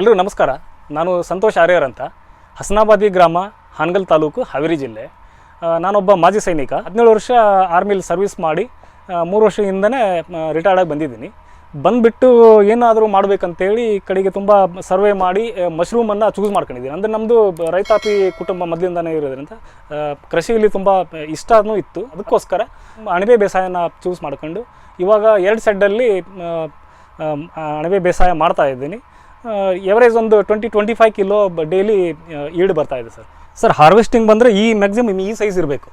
ಎಲ್ರಿಗೂ ನಮಸ್ಕಾರ. ನಾನು ಸಂತೋಷ್ ಆರ್ಯರ್ ಅಂತ. ಹಸನಾಬಾದಿ ಗ್ರಾಮ, ಹಾನಗಲ್ ತಾಲೂಕು, ಹಾವೇರಿ ಜಿಲ್ಲೆ. ನಾನೊಬ್ಬ ಮಾಜಿ ಸೈನಿಕ. ಹದಿನೇಳು ವರ್ಷ ಆರ್ಮಿಲಿ ಸರ್ವಿಸ್ ಮಾಡಿ ಮೂರು ವರ್ಷದಿಂದನೇ ರಿಟೈರ್ಡ್ ಆಗಿ ಬಂದಿದ್ದೀನಿ. ಬಂದುಬಿಟ್ಟು ಏನಾದರೂ ಮಾಡಬೇಕಂತೇಳಿ ಕಡೆಗೆ ತುಂಬ ಸರ್ವೆ ಮಾಡಿ ಮಶ್ರೂಮನ್ನು ಚೂಸ್ ಮಾಡ್ಕೊಂಡಿದ್ದೀನಿ. ಅಂದರೆ ನಮ್ಮದು ರೈತಾಪಿ ಕುಟುಂಬ ಮೊದಲಿಂದನೇ ಇರೋದ್ರಿಂದ ಕೃಷಿಯಲ್ಲಿ ತುಂಬ ಇಷ್ಟನೂ ಇತ್ತು. ಅದಕ್ಕೋಸ್ಕರ ಅಣಬೆ ಬೇಸಾಯನ ಚೂಸ್ ಮಾಡ್ಕೊಂಡು, ಇವಾಗ ಎರಡು ಸೆಡ್ಡಲ್ಲಿ ಅಣಬೆ ಬೇಸಾಯ ಮಾಡ್ತಾ ಇದ್ದೀನಿ. ಎವರೇಜ್ ಒಂದು twenty twenty five kilo daily ಈಡ್ ಬರ್ತಾ ಇದೆ ಸರ್ ಸರ್ ಹಾರ್ವೆಸ್ಟಿಂಗ್ ಬಂದರೆ ಈ ಮ್ಯಾಕ್ಸಿಮಮ್ ಈ ಸೈಜ್ ಇರಬೇಕು.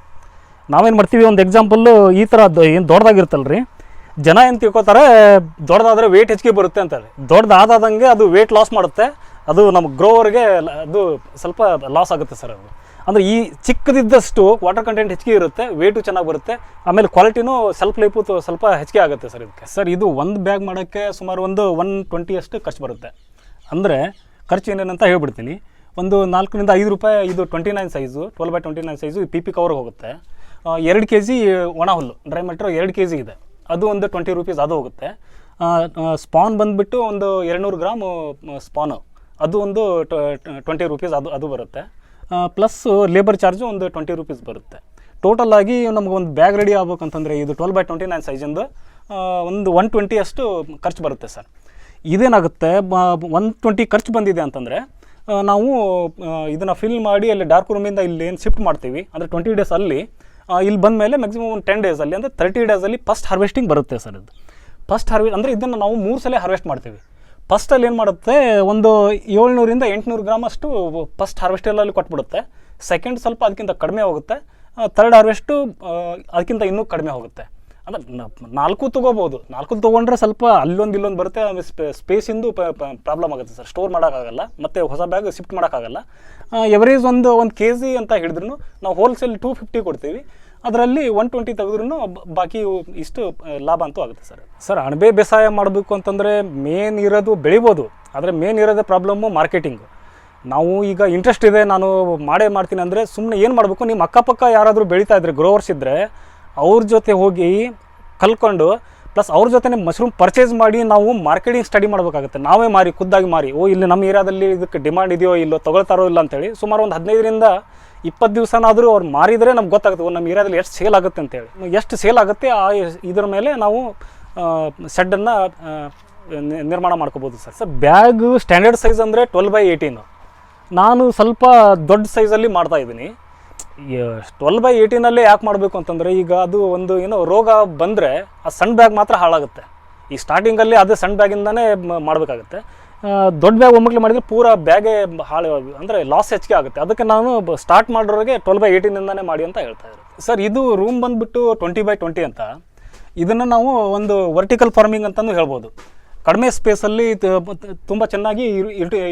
ನಾವೇನು ಮಾಡ್ತೀವಿ ಒಂದು ಎಕ್ಸಾಂಪಲ್ಲು ಈ ಥರ ಏನು ದೊಡ್ಡದಾಗಿರ್ತಲ್ಲ ರೀ ಜನ ಏನು ತಿಳ್ಕೊತಾರೆ ದೊಡ್ಡದಾದರೆ ವೇಟ್ ಹೆಚ್ಚಿಗೆ ಬರುತ್ತೆ ಅಂತಾರೆ. ದೊಡ್ಡದಾದಂಗೆ ಅದು ವೇಟ್ ಲಾಸ್ ಮಾಡುತ್ತೆ. ಅದು ನಮ್ಮ ಗ್ರೋವರ್ಗೆ ಅದು ಸ್ವಲ್ಪ ಲಾಸ್ ಆಗುತ್ತೆ ಸರ್ ಅದು. ಅಂದರೆ ಈ ಚಿಕ್ಕದಿದ್ದಷ್ಟು ವಾಟರ್ ಕಂಟೆಂಟ್ ಹೆಚ್ಚಿಗೆ ಇರುತ್ತೆ ವೇಟು ಚೆನ್ನಾಗಿ ಬರುತ್ತೆ. ಆಮೇಲೆ ಕ್ವಾಲಿಟಿನೂ ಸೆಲ್ಫ್ ಲೈಫು ಸ್ವಲ್ಪ ಹೆಚ್ಚಿಗೆ ಆಗುತ್ತೆ ಸರ್ ಇದಕ್ಕೆ. ಸರ್ ಇದು ಒಂದು ಬ್ಯಾಗ್ ಮಾಡೋಕ್ಕೆ ಸುಮಾರು ಒಂದು ಒನ್ ಟ್ವೆಂಟಿ ಅಷ್ಟು ಖರ್ಚು ಬರುತ್ತೆ. ಅಂದರೆ ಖರ್ಚು ಏನೇನಂತ ಹೇಳ್ಬಿಡ್ತೀನಿ. ಒಂದು ನಾಲ್ಕರಿಂದ ಐದು ರೂಪಾಯಿ ಇದು twenty nine size twelve by twenty nine size P P cover ಹೋಗುತ್ತೆ ಎರಡು ಕೆ ಜಿ ಒಣ ಹುಲ್ಲು ಡ್ರೈ ಮೆಟ್ರೋ ಎರಡು ಕೆ ಜಿ ಇದೆ. ಅದು ಒಂದು ಟ್ವೆಂಟಿ ರುಪೀಸ್ ಅದು ಹೋಗುತ್ತೆ. ಸ್ಪಾನ್ ಬಂದುಬಿಟ್ಟು ಒಂದು ಎರಡುನೂರು ಗ್ರಾಮು ಸ್ಪಾನು ಅದು ಒಂದು ಟ್ವೆಂಟಿ ರುಪೀಸ್ ಅದು ಅದು ಬರುತ್ತೆ. ಪ್ಲಸ್ ಲೇಬರ್ ಚಾರ್ಜು ಒಂದು ಟ್ವೆಂಟಿ ರುಪೀಸ್ ಬರುತ್ತೆ. ಟೋಟಲ್ ಆಗಿ ನಮ್ಗೆ ಒಂದು ಬ್ಯಾಗ್ ರೆಡಿ ಆಗ್ಬೇಕಂತಂದರೆ ಇದು ಟ್ವೆಲ್ ಬೈ ಟ್ವೆಂಟಿ ನೈನ್ ಸೈಜಿಂದು ಒಂದು ಒನ್ ಟ್ವೆಂಟಿ ಅಷ್ಟು ಖರ್ಚು ಬರುತ್ತೆ ಸರ್. ಇದೇನಾಗುತ್ತೆ? ಒನ್ ಟ್ವೆಂಟಿ ಖರ್ಚು ಬಂದಿದೆ ಅಂತಂದರೆ ನಾವು ಇದನ್ನು ಫಿಲ್ ಮಾಡಿ ಅಲ್ಲಿ ಡಾರ್ಕ್ ರೂಮಿಂದ ಇಲ್ಲಿ ಏನು ಶಿಫ್ಟ್ ಮಾಡ್ತೀವಿ, ಅಂದರೆ ಟ್ವೆಂಟಿ ಡೇಸ್ ಅಲ್ಲಿ ಇಲ್ಲಿ ಬಂದ ಮೇಲೆ ಮ್ಯಾಕ್ಸಿಮಮ್ ಒಂದು ಟೆನ್ ಡೇಸಲ್ಲಿ ಅಂದರೆ ತರ್ಟಿ ಡೇಸಲ್ಲಿ ಫಸ್ಟ್ ಹಾರ್ವೆಸ್ಟಿಂಗ್ ಬರುತ್ತೆ ಸರ್ ಇದು. ಫಸ್ಟ್ ಹಾರ್ವೆ ಅಂದರೆ ಇದನ್ನು ನಾವು ಮೂರು ಸಲ ಹಾರ್ವೆಸ್ಟ್ ಮಾಡ್ತೀವಿ. ಫಸ್ಟಲ್ಲಿ ಏನು ಮಾಡುತ್ತೆ, ಒಂದು ಏಳ್ನೂರಿಂದ ಎಂಟುನೂರು ಗ್ರಾಮ್ ಅಷ್ಟು ಫಸ್ಟ್ ಹಾರ್ವೆಸ್ಟಲ್ಲಿ ಕೊಟ್ಬಿಡುತ್ತೆ. ಸೆಕೆಂಡ್ ಸ್ವಲ್ಪ ಅದಕ್ಕಿಂತ ಕಡಿಮೆ ಹೋಗುತ್ತೆ. ತರ್ಡ್ ಹಾರ್ವೆಸ್ಟು ಅದಕ್ಕಿಂತ ಇನ್ನೂ ಕಡಿಮೆ ಹೋಗುತ್ತೆ. ಅಂದ್ರೆ ನಾಲ್ಕು ತೊಗೋಬೋದು. ನಾಲ್ಕು ತೊಗೊಂಡ್ರೆ ಸ್ವಲ್ಪ ಅಲ್ಲೊಂದು ಇಲ್ಲೊಂದು ಬರುತ್ತೆ ಸ್ಪೇಸಿಂದು ಪ್ರಾಬ್ಲಮ್ ಆಗುತ್ತೆ ಸರ್. ಸ್ಟೋರ್ ಮಾಡೋಕ್ಕಾಗಲ್ಲ. ಮತ್ತು ಹೊಸ ಬ್ಯಾಗ್ ಶಿಫ್ಟ್ ಮಾಡೋಕ್ಕಾಗಲ್ಲ. ಎವರೇಜ್ ಒಂದು ಒಂದು ಕೆ ಜಿ ಅಂತ ಹೇಳಿದ್ರು ನಾವು ಹೋಲ್ಸೇಲ್ ಟೂ ಫಿಫ್ಟಿ ಕೊಡ್ತೀವಿ. ಅದರಲ್ಲಿ ಒನ್ ಟ್ವೆಂಟಿ ತೆಗೆದ್ರೂ ಬಾಕಿ ಇಷ್ಟು ಲಾಭ ಅಂತೂ ಆಗುತ್ತೆ ಸರ್. ಸರ್ ಅಣಬೆ ಬೇಸಾಯ ಮಾಡಬೇಕು ಅಂತಂದರೆ ಮೇನ್ ಇರೋದು ಬೆಳಿಬೋದು. ಆದರೆ ಮೇನ್ ಇರೋದು ಪ್ರಾಬ್ಲಮ್ಮು ಮಾರ್ಕೆಟಿಂಗು ನಾವು ಈಗ ಇಂಟ್ರೆಸ್ಟ್ ಇದೆ, ನಾನು ಮಾಡೇ ಮಾಡ್ತೀನಿ ಅಂದರೆ ಸುಮ್ಮನೆ ಏನು ಮಾಡಬೇಕು? ನಿಮ್ಮ ಅಕ್ಕಪಕ್ಕ ಯಾರಾದರೂ ಬೆಳೀತಾ ಇದ್ರೆ ಗ್ರೋವರ್ಸ್ ಇದ್ದರೆ ಅವ್ರ ಜೊತೆ ಹೋಗಿ ಕಲ್ಕೊಂಡು ಪ್ಲಸ್ ಅವ್ರ ಜೊತೆ ಮಶ್ರೂಮ್ ಪರ್ಚೇಸ್ ಮಾಡಿ ನಾವು ಮಾರ್ಕೆಟಿಂಗ್ ಸ್ಟಡಿ ಮಾಡಬೇಕಾಗುತ್ತೆ. ನಾವೇ ಮಾರಿ, ಖುದ್ದಾಗಿ ಮಾರಿ. ಓ, ಇಲ್ಲಿ ನಮ್ಮ ಏರಿಯಾದಲ್ಲಿ ಇದಕ್ಕೆ ಡಿಮಾಂಡ್ ಇದೆಯೋ ಇಲ್ಲೋ, ತೊಗೊಳ್ತಾರೋ ಇಲ್ಲ ಅಂತೇಳಿ ಸುಮಾರು ಒಂದು ಹದಿನೈದರಿಂದ ಇಪ್ಪತ್ತು ದಿವಸನಾದರೂ ಅವ್ರು ಮಾರಿದರೆ ನಮ್ಗೆ ಗೊತ್ತಾಗುತ್ತೆ ನಮ್ಮ ಏರಿಯಾದಲ್ಲಿ ಎಷ್ಟು ಸೇಲ್ ಆಗುತ್ತೆ ಅಂತೇಳಿ. ಎಷ್ಟು ಸೇಲ್ ಆಗುತ್ತೆ, ಆ ಇದ್ರ ಮೇಲೆ ನಾವು ಸೆಡ್ಡನ್ನು ನಿರ್ಮಾಣ ಮಾಡ್ಕೋಬೋದು sir. Sir, bag standard size ಅಂದರೆ ಟ್ವೆಲ್ ಬೈ ಏಯ್ಟೀನು ನಾನು ಸ್ವಲ್ಪ ದೊಡ್ಡ ಸೈಜಲ್ಲಿ ಮಾಡ್ತಾ ಇದ್ದೀನಿ. ಟ್ವೆಲ್ ಬೈ ಏಯ್ಟೀನಲ್ಲೇ ಯಾಕೆ ಮಾಡಬೇಕು ಅಂತಂದರೆ ಈಗ ಅದು ಒಂದು, ಏನೋ ರೋಗ ಬಂದರೆ ಆ ಸಣ್ಣ ಬ್ಯಾಗ್ ಮಾತ್ರ ಹಾಳಾಗುತ್ತೆ. ಈ ಸ್ಟಾರ್ಟಿಂಗಲ್ಲಿ ಅದೇ ಸಣ್ಣ ಬ್ಯಾಗಿಂದನೇ ಮಾಡಬೇಕಾಗುತ್ತೆ. ದೊಡ್ಡ ಬ್ಯಾಗ್ ಒಮ್ಮಕ್ಲೆ ಮಾಡಿದರೆ ಪೂರ ಬ್ಯಾಗೇ ಹಾಳು, ಅಂದರೆ ಲಾಸ್ ಹೆಚ್ಚಿಗೆ ಆಗುತ್ತೆ. ಅದಕ್ಕೆ ನಾನು ಸ್ಟಾರ್ಟ್ ಮಾಡೋರಿಗೆ ಟ್ವೆಲ್ ಬೈ ಏಯ್ಟೀನಿಂದನೇ ಮಾಡಿ ಅಂತ ಹೇಳ್ತಾ ಇದ್ದಾರೆ ಸರ್, ಇದು ರೂಮ್ ಬಂದುಬಿಟ್ಟು ಟ್ವೆಂಟಿ ಬೈ ಟ್ವೆಂಟಿ ಅಂತ. ಇದನ್ನು ನಾವು ಒಂದು ವರ್ಟಿಕಲ್ ಫಾರ್ಮಿಂಗ್ ಅಂತಲೂ ಹೇಳ್ಬೋದು. ಕಡಿಮೆ ಸ್ಪೇಸಲ್ಲಿ ತುಂಬ ಚೆನ್ನಾಗಿ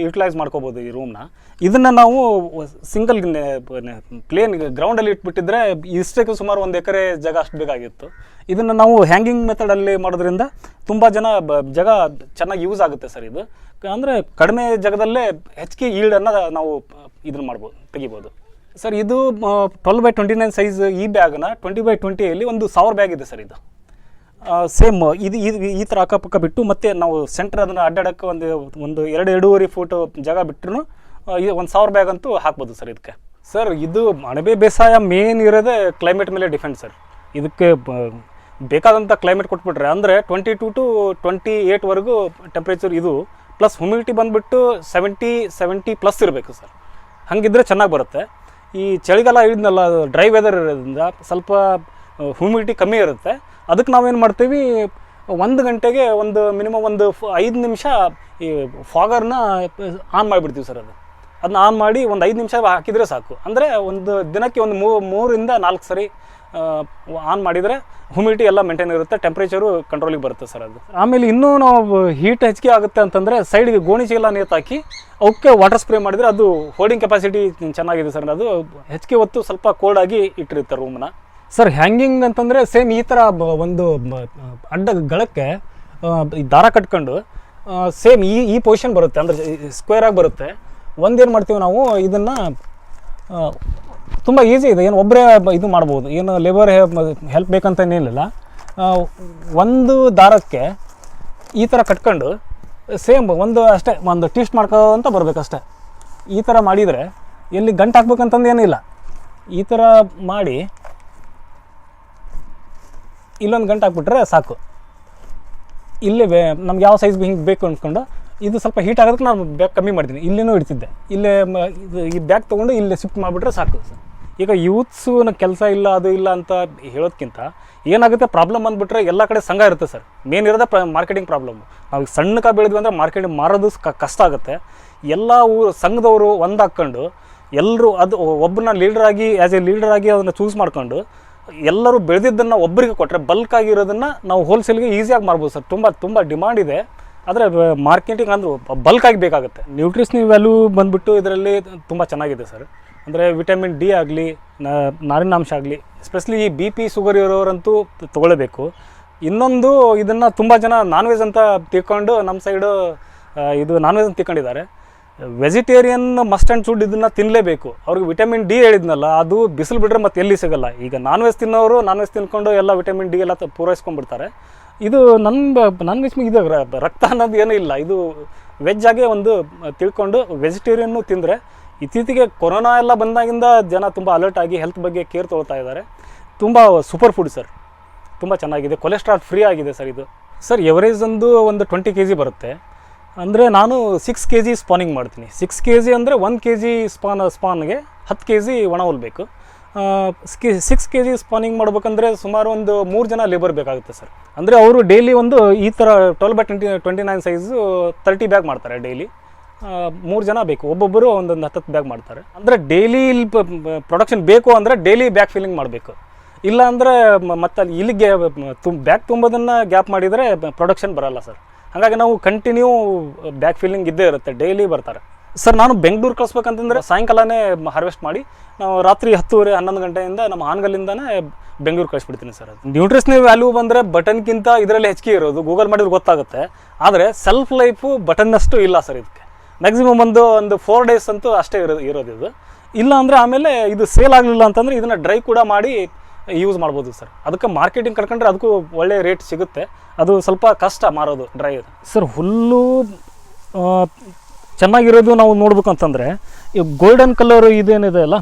ಯುಟಿಲೈಸ್ ಮಾಡ್ಕೋಬೋದು ಈ ರೂಮ್ನ ಇದನ್ನು ನಾವು ಸಿಂಗಲ್ ಪ್ಲೇನ್ ಗ್ರೌಂಡಲ್ಲಿ ಇಟ್ಬಿಟ್ಟಿದ್ರೆ ಇಷ್ಟಕ್ಕೆ ಸುಮಾರು ಒಂದು ಎಕರೆ ಜಾಗ ಅಷ್ಟು ಬೇಕಾಗಿತ್ತು ಇದನ್ನು ನಾವು ಹ್ಯಾಂಗಿಂಗ್ ಮೆಥಡಲ್ಲಿ ಮಾಡೋದ್ರಿಂದ ತುಂಬ ಜನ ಜಾಗ ಚೆನ್ನಾಗಿ ಯೂಸ್ ಆಗುತ್ತೆ ಸರ್ ಇದು. ಅಂದರೆ ಕಡಿಮೆ ಜಾಗದಲ್ಲೇ ಹೆಚ್ಚಿಗೆ ಈಲ್ಡನ್ನು ನಾವು ಇದನ್ನು ಮಾಡ್ಬೋದು ತೆಗಿಬೋದು. ಸರ್ ಇದು twelve by twenty nine size ಈ ಬ್ಯಾಗ್ನ ಟ್ವೆಂಟಿ ಬೈ ಟ್ವೆಂಟಿಯಲ್ಲಿ ಒಂದು ಸಾವಿರ ಬ್ಯಾಗ್ ಇದೆ ಸರ್ ಇದು. ಸೇಮ್ ಇದು ಇದು, ಈ ಥರ ಅಕ್ಕಪಕ್ಕ ಬಿಟ್ಟು ಮತ್ತೆ ನಾವು ಸೆಂಟರ್ ಅದನ್ನು ಅಡ್ಡಾಡೋಕ್ಕೆ ಒಂದು ಒಂದು ಎರಡು, ಎರಡೂವರೆ ಫೂಟ್ ಜಾಗ ಬಿಟ್ಟರು ಒಂದು ಸಾವಿರ ಬ್ಯಾಗ್ ಅಂತೂ ಹಾಕ್ಬೋದು ಸರ್ ಇದಕ್ಕೆ. ಸರ್ ಇದು ಅಣಬೆ ಬೇಸಾಯ ಮೇನ್ ಇರೋದೇ ಕ್ಲೈಮೇಟ್ ಮೇಲೆ ಡಿಫೆಂಡ್ ಸರ್ ಇದಕ್ಕೆ ಬೇಕಾದಂಥ ಕ್ಲೈಮೇಟ್ ಕೊಟ್ಬಿಟ್ರೆ ಅಂದರೆ ಟ್ವೆಂಟಿ ಟು ಟು ಟ್ವೆಂಟಿ ಏಯ್ಟ್ವರೆಗೂ ಟೆಂಪ್ರೇಚರ್ ಇದು ಪ್ಲಸ್ ಹ್ಯುಮಿಡಿಟಿ ಬಂದುಬಿಟ್ಟು ಸೆವೆಂಟಿ ಸೆವೆಂಟಿ ಪ್ಲಸ್ ಇರಬೇಕು ಸರ್ ಹಾಗಿದ್ರೆ ಚೆನ್ನಾಗಿ ಬರುತ್ತೆ. ಈ ಚಳಿಗಾಲ ಇಳಿದ್ನಲ್ಲ ಡ್ರೈ ವೆದರ್ ಇರೋದ್ರಿಂದ ಸ್ವಲ್ಪ ಹ್ಯೂಮಿಡಿಟಿ ಕಮ್ಮಿ ಇರುತ್ತೆ. ಅದಕ್ಕೆ ನಾವೇನು ಮಾಡ್ತೀವಿ, ಒಂದು ಗಂಟೆಗೆ ಒಂದು ಮಿನಿಮಮ್ ಒಂದು ಐದು ನಿಮಿಷ ಈ ಫಾಗರ್ನ, ಆನ್ ಮಾಡಿಬಿಡ್ತೀವಿ ಸರ್ ಅದು. ಅದನ್ನ ಆನ್ ಮಾಡಿ ಒಂದು ಐದು ನಿಮಿಷ ಹಾಕಿದರೆ ಸಾಕು. ಅಂದರೆ ಒಂದು ದಿನಕ್ಕೆ ಒಂದು ಮೂರಿಂದ ನಾಲ್ಕು ಸರಿ ಆನ್ ಮಾಡಿದರೆ ಹ್ಯುಮಿಡಿಟಿ ಎಲ್ಲ ಮೇಂಟೈನ್ ಇರುತ್ತೆ ಟೆಂಪ್ರೇಚರು ಕಂಟ್ರೋಲಿಗೆ ಬರುತ್ತೆ ಸರ್ ಅದು. ಆಮೇಲೆ ಇನ್ನೂ ನಾವು ಹೀಟ್ ಹೆಚ್ಚಿಗೆ ಆಗುತ್ತೆ ಅಂತಂದರೆ ಸೈಡ್ಗೆ ಗೋಣಿ ಚೀಲ ನೇತಾಕಿ ಅವಕ್ಕೆ ವಾಟರ್ ಸ್ಪ್ರೇ ಮಾಡಿದರೆ ಅದು ಹೋಲ್ಡಿಂಗ್ ಕೆಪಾಸಿಟಿ ಚೆನ್ನಾಗಿದೆ ಸರ್ ಅದು. ಹೆಚ್ಚಿಗೆ ಹೊತ್ತು ಸ್ವಲ್ಪ ಕೋಲ್ಡ್ ಆಗಿ ಇಟ್ಟಿರುತ್ತೆ ರೂಮ್ನ ಸರ್ ಹ್ಯಾಂಗಿಂಗ್ ಅಂತಂದರೆ ಸೇಮ್ ಈ ಥರ ಒಂದು ಅಡ್ಡ ಗಳಕ್ಕೆ ದಾರ ಕಟ್ಕೊಂಡು ಸೇಮ್ ಈ ಈ ಪೊಸಿಷನ್ ಬರುತ್ತೆ. ಅಂದರೆ ಸ್ಕ್ವೇರ್ ಆಗಿ ಬರುತ್ತೆ. ಒಂದೇನು ಮಾಡ್ತೀವಿ ನಾವು, ಇದನ್ನು ತುಂಬ ಈಸಿ ಇದೆ. ಏನು ಒಬ್ಬರೇ ಇದು ಮಾಡ್ಬೋದು. ಏನು ಲೇಬರ್ ಹೆಲ್ಪ್ ಬೇಕಂತ ಏನಿಲ್ಲ ಒಂದು ದಾರಕ್ಕೆ ಈ ಥರ ಕಟ್ಕೊಂಡು ಸೇಮ್ ಒಂದು ಅಷ್ಟೇ, ಒಂದು ಟ್ವಿಸ್ಟ್ ಮಾಡ್ಕೋಂತ ಬರಬೇಕಷ್ಟೇ ಈ ಥರ ಮಾಡಿದರೆ, ಎಲ್ಲಿ ಗಂಟು ಹಾಕ್ಬೇಕಂತಂದು ಇಲ್ಲ ಈ ಥರ ಮಾಡಿ ಇಲ್ಲೊಂದು ಗಂಟೆ ಹಾಕ್ಬಿಟ್ರೆ ಸಾಕು. ಇಲ್ಲೇ ಬೇ, ನಮ್ಗೆ ಯಾವ ಸೈಜ್ ಹಿಂಗೆ ಬೇಕು ಅಂದ್ಕೊಂಡು ಇದು ಸ್ವಲ್ಪ ಹೀಟ್ ಆಗೋದಕ್ಕೆ ನಾನು ಬ್ಯಾಗ್ ಕಮ್ಮಿ ಮಾಡ್ತೀನಿ. ಇಲ್ಲೇನೂ ಇಡ್ತಿದ್ದೆ. ಇಲ್ಲೇ ಇದು ಈ ಬ್ಯಾಗ್ ತೊಗೊಂಡು ಇಲ್ಲೇ ಶಿಫ್ಟ್ ಮಾಡಿಬಿಟ್ರೆ ಸಾಕು. ಈಗ ಯೂತ್ಸು ಕೆಲಸ ಇಲ್ಲ, ಅದು ಇಲ್ಲ ಅಂತ ಹೇಳೋದಕ್ಕಿಂತ ಏನಾಗುತ್ತೆ ಪ್ರಾಬ್ಲಮ್ ಬಂದುಬಿಟ್ರೆ ಎಲ್ಲ ಕಡೆ ಸಂಘ ಇರುತ್ತೆ ಸರ್. ಮೇನ್ ಇರೋದೇ ಪ್ರ ಮಾರ್ಕೆಟಿಂಗ್ ಪ್ರಾಬ್ಲಮ್ ನಾವು ಸಣ್ಣಕ ಬೆಳೆದ್ವಿ ಅಂದರೆ ಮಾರ್ಕೆಟಿಂಗ್ ಮಾರೋದು ಕಷ್ಟ ಆಗುತ್ತೆ. ಎಲ್ಲ ಊರು ಸಂಘದವರು ಒಂದು ಹಾಕ್ಕೊಂಡು ಎಲ್ಲರೂ ಅದು ಒಬ್ಬನ ಲೀಡರಾಗಿ ಆ್ಯಸ್ ಎ ಲೀಡರಾಗಿ ಅದನ್ನು ಚೂಸ್ ಮಾಡ್ಕೊಂಡು ಎಲ್ಲರೂ ಬೆಳೆದಿದ್ದನ್ನು ಒಬ್ಬರಿಗೆ ಕೊಟ್ಟರೆ ಬಲ್ಕ್ ಆಗಿರೋದನ್ನು ನಾವು ಹೋಲ್ಸೇಲ್ಗೆ ಈಸಿಯಾಗಿ ಮಾರ್ಬೋದು ಸರ್. ತುಂಬ ತುಂಬ ಡಿಮಾಂಡ್ ಇದೆ. ಆದರೆ ಮಾರ್ಕೆಟಿಂಗ್ ಅಂದರೂ ಬಲ್ಕ್ ಆಗಿ ಬೇಕಾಗುತ್ತೆ. ನ್ಯೂಟ್ರಿಷನ್ ವ್ಯಾಲ್ಯೂ ಬಂದ್ಬಿಟ್ಟು ಇದರಲ್ಲಿ ತುಂಬ ಚೆನ್ನಾಗಿದೆ ಸರ್. ಅಂದರೆ ವಿಟಮಿನ್ ಡಿ ಆಗಲಿ ನಾರಿನಾಂಶ ಆಗಲಿ ಎಸ್ಪೆಷಲಿ ಈ ಬಿ ಪಿ ಶುಗರ್ ಇರೋರಂತೂ ತೊಗೊಳ್ಬೇಕು. ಇನ್ನೊಂದು ಇದನ್ನು ತುಂಬ ಜನ ನಾನ್ ವೆಜ್ ಅಂತ ತಿಳ್ಕೊಂಡು ನಮ್ಮ ಸೈಡು ಇದು ನಾನ್ ವೆಜ್ ಅಂತ ತಿಳ್ಕೊಂಡಿದ್ದಾರೆ. ವೆಜಿಟೇರಿಯನ್ ಮಸ್ಟ್ ಆ್ಯಂಡ್ ಶುಡ್ ಇದನ್ನು ತಿನ್ನಲೇಬೇಕು ಅವ್ರಿಗೆ ವಿಟಮಿನ್ ಡಿ ಹೇಳಿದ್ನಲ್ಲ, ಅದು ಬಿಸಿಲು ಬಿಟ್ಟರೆ ಮತ್ತೆ ಎಲ್ಲಿ ಸಿಗಲ್ಲ. ಈಗ ನಾನ್ ವೆಜ್ ತಿನ್ನೋರು ನಾನ್ ವೆಜ್ ತಿನ್ಕೊಂಡು ಎಲ್ಲ ವಿಟಮಿನ್ ಡಿ ಎಲ್ಲ ಪೂರೈಸ್ಕೊಂಡ್ಬಿಡ್ತಾರೆ. ಇದು ನನ್ನ ನಾನ್ ವೆಜ್ ಇದು ರಕ್ತ ಅನ್ನೋದು ಏನೂ ಇಲ್ಲ. ಇದು ವೆಜ್ ಆಗೇ ಒಂದು ತಿಳ್ಕೊಂಡು ವೆಜಿಟೇರಿಯನ್ನು ತಿಂದರೆ ಇತ್ತೀಚೆಗೆ ಕೊರೋನಾ ಎಲ್ಲ ಬಂದಾಗಿಂದ ಜನ ತುಂಬ ಅಲರ್ಟ್ ಆಗಿ ಹೆಲ್ತ್ ಬಗ್ಗೆ ಕೇರ್ ತೊಗೊಳ್ತಾ ಇದ್ದಾರೆ. ತುಂಬ ಸೂಪರ್ ಫುಡ್ ಸರ್ ತುಂಬ ಚೆನ್ನಾಗಿದೆ. ಕೊಲೆಸ್ಟ್ರಾಲ್ ಫ್ರೀ ಆಗಿದೆ ಸರ್ ಇದು. ಸರ್ ಎವರೇಜ್ ಒಂದು ಒಂದು ಟ್ವೆಂಟಿ ಕೆ ಜಿ ಬರುತ್ತೆ. ಅಂದರೆ ನಾನು ಸಿಕ್ಸ್ ಕೆ ಜಿ ಸ್ಪಾನಿಂಗ್ ಮಾಡ್ತೀನಿ. ಸಿಕ್ಸ್ ಕೆ ಜಿ ಅಂದರೆ ಒನ್ ಕೆ ಜಿ ಸ್ಪಾನ್ ಸ್ಪಾನ್ಗೆ ಹತ್ತು ಕೆ ಜಿ ಒಣ ಹೊಲ್ಬೇಕು ಸಿಕ್ಸ್ ಕೆ ಜಿ ಸ್ಪಾನಿಂಗ್ ಮಾಡ್ಬೇಕಂದ್ರೆ ಸುಮಾರು ಒಂದು ಮೂರು ಜನ ಲೇಬರ್ ಬೇಕಾಗುತ್ತೆ ಸರ್. ಅಂದರೆ ಅವರು ಡೈಲಿ ಒಂದು ಈ ಥರ twelve by twenty twenty nine size thirty bag ಮಾಡ್ತಾರೆ ಡೈಲಿ ಮೂರು ಜನ ಬೇಕು. ಒಬ್ಬೊಬ್ಬರು ಒಂದೊಂದು ಹತ್ತತ್ತು ಬ್ಯಾಗ್ ಮಾಡ್ತಾರೆ. ಅಂದರೆ ಡೈಲಿ ಇಲ್ಲಿ ಪ್ರೊಡಕ್ಷನ್ ಬೇಕು ಅಂದರೆ ಡೈಲಿ ಬ್ಯಾಗ್ ಫಿಲ್ಲಿಂಗ್ ಮಾಡಬೇಕು. ಇಲ್ಲ ಅಂದರೆ ಮತ್ತೆ ಇಲ್ಲಿಗೆ ತುಂಬ ಬ್ಯಾಗ್ ತುಂಬೋದನ್ನು ಗ್ಯಾಪ್ ಮಾಡಿದರೆ ಪ್ರೊಡಕ್ಷನ್ ಬರಲ್ಲ ಸರ್. ಹಾಗಾಗಿ ನಾವು ಕಂಟಿನ್ಯೂ ಬ್ಯಾಕ್ ಫೀಲಿಂಗ್ ಇದ್ದೇ ಇರುತ್ತೆ ಡೈಲಿ ಬರ್ತಾರೆ. ಸರ್, ನಾನು ಬೆಂಗಳೂರು ಕಳಿಸ್ಬೇಕಂತಂದ್ರೆ ಸಾಯಂಕಾಲನೇ ಹಾರ್ವೆಸ್ಟ್ ಮಾಡಿ, ನಾವು ರಾತ್ರಿ ಹತ್ತುವರೆ, ಹನ್ನೊಂದು ಗಂಟೆಯಿಂದ ನಮ್ಮ ಹಾನಗಲ್ಲಿಂದನೇ ಬೆಂಗಳೂರು ಕಳಿಸ್ಬಿಡ್ತೀನಿ ಸರ್ ಅದು. ನ್ಯೂಟ್ರಿಷನಲ್ ವ್ಯಾಲ್ಯೂ ಬಂದರೆ ಬಟನ್ಗಿಂತ ಇದರಲ್ಲಿ ಹೆಚ್ಚಿಗೆ ಇರೋದು ಗೂಗಲ್ ಮಾಡಿದ್ರೆ ಗೊತ್ತಾಗುತ್ತೆ. ಆದರೆ ಸೆಲ್ಫ್ ಲೈಫು ಬಟನ್ನಷ್ಟು ಇಲ್ಲ ಸರ್ ಇದಕ್ಕೆ. ಮ್ಯಾಕ್ಸಿಮಮ್ ಒಂದು ಒಂದು ಫೋರ್ ಡೇಸ್ ಅಂತೂ ಅಷ್ಟೇ ಇರೋದು ಇರೋದು ಇದು. ಇಲ್ಲ ಅಂದರೆ ಆಮೇಲೆ ಇದು ಸೇಲ್ ಆಗಲಿಲ್ಲ ಅಂತಂದರೆ ಇದನ್ನು ಡ್ರೈ ಕೂಡ ಮಾಡಿ ಯೂಸ್ ಮಾಡ್ಬೋದು ಸರ್. ಅದಕ್ಕೆ ಮಾರ್ಕೆಟಿಂಗ್ ಕರ್ಕೊಂಡ್ರೆ ಅದಕ್ಕೂ ಒಳ್ಳೆ ರೇಟ್ ಸಿಗುತ್ತೆ. ಅದು ಸ್ವಲ್ಪ ಕಷ್ಟ ಮಾರೋದು ಡ್ರೈ ಸರ್, ಹುಲ್ಲು ಚೆನ್ನಾಗಿರೋದು ನಾವು ನೋಡ್ಬೇಕು ಅಂತಂದರೆ ಈ ಗೋಲ್ಡನ್ ಕಲರ್ ಇದೇನಿದೆ ಅಲ್ಲ,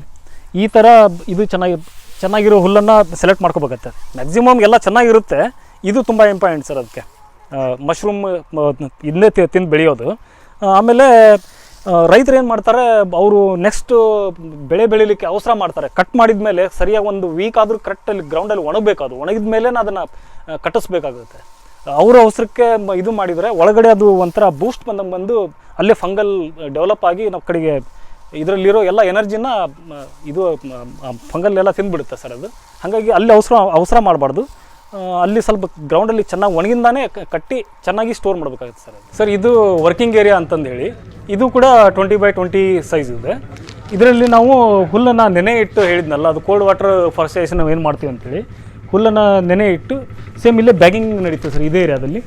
ಈ ಥರ ಇದು ಚೆನ್ನಾಗಿ, ಚೆನ್ನಾಗಿರೋ ಹುಲ್ಲನ್ನು ಸೆಲೆಕ್ಟ್ ಮಾಡ್ಕೋಬೇಕಾಗತ್ತೆ. ಮ್ಯಾಕ್ಸಿಮಮ್ ಎಲ್ಲ ಚೆನ್ನಾಗಿರುತ್ತೆ. ಇದು ತುಂಬ ಇಂಪಾರ್ಟೆಂಟ್ ಸರ್ ಅದಕ್ಕೆ. ಮಶ್ರೂಮ್ ಇದನ್ನೇ ತಿಂದು ಬೆಳೆಯೋದು. ಆಮೇಲೆ ರೈತರು ಏನು ಮಾಡ್ತಾರೆ, ಅವರು ನೆಕ್ಸ್ಟ್ ಬೆಳೆ ಬೆಳಿಲಿಕ್ಕೆ ಅವಸರ ಮಾಡ್ತಾರೆ. ಕಟ್ ಮಾಡಿದ ಮೇಲೆ ಸರಿಯಾಗಿ ಒಂದು ವೀಕ್ ಆದರೂ ಕರೆಕ್ಟಲ್ಲಿ ಗ್ರೌಂಡಲ್ಲಿ ಒಣಗಬೇಕು ಅದು. ಒಣಗಿದ ಮೇಲೆ ಅದನ್ನು ಕಟ್ಟಿಸ್ಬೇಕಾಗುತ್ತೆ. ಅವರ ಅವಸರಕ್ಕೆ ಇದು ಮಾಡಿದರೆ ಒಳಗಡೆ ಅದು ಒಂಥರ ಬೂಸ್ಟ್ ಬಂದಂಗೆ ಬಂದು ಅಲ್ಲೇ ಫಂಗಲ್ ಡೆವಲಪ್ ಆಗಿ ನಮ್ಮ ಕಡೆಗೆ ಇದರಲ್ಲಿರೋ ಎಲ್ಲ ಎನರ್ಜಿನ ಇದು ಫಂಗಲ್ ಎಲ್ಲ ತಿಂದುಬಿಡುತ್ತೆ ಸರ್ ಅದು. ಹಾಗಾಗಿ ಅಲ್ಲಿ ಅವಸರ ಅವಸರ ಮಾಡಬಾರ್ದು. ಅಲ್ಲಿ ಸ್ವಲ್ಪ ಗ್ರೌಂಡಲ್ಲಿ ಚೆನ್ನಾಗಿ ಒಣಗಿಂದಾನೇ ಕಟ್ಟಿ ಚೆನ್ನಾಗಿ ಸ್ಟೋರ್ ಮಾಡಬೇಕಾಗುತ್ತೆ ಸರ್ ಸರ್, ಇದು ವರ್ಕಿಂಗ್ ಏರಿಯಾ ಅಂತಂದು ಹೇಳಿ ಇದು ಕೂಡ ಟ್ವೆಂಟಿ ಬೈ ಟ್ವೆಂಟಿ ಸೈಜ್ ಇದೆ. ಇದರಲ್ಲಿ ನಾವು ಹುಲ್ಲನ್ನು ನೆನೆ ಇಟ್ಟು ಹೇಳಿದ್ನಲ್ಲ, ಅದು ಕೋಲ್ಡ್ ವಾಟರ್ ಫಾರ್ಸ್ಟೇಷನ್ ನಾವು ಏನು ಮಾಡ್ತೀವಿ ಅಂತೇಳಿ. ಹುಲ್ಲನ್ನು ನೆನೆ ಇಟ್ಟು ಸೇಮ್ ಇಲ್ಲೇ ಬ್ಯಾಗಿಂಗ್ ನಡೀತದೆ ಸರ್, ಇದೇ ಏರಿಯಾದಲ್ಲಿ.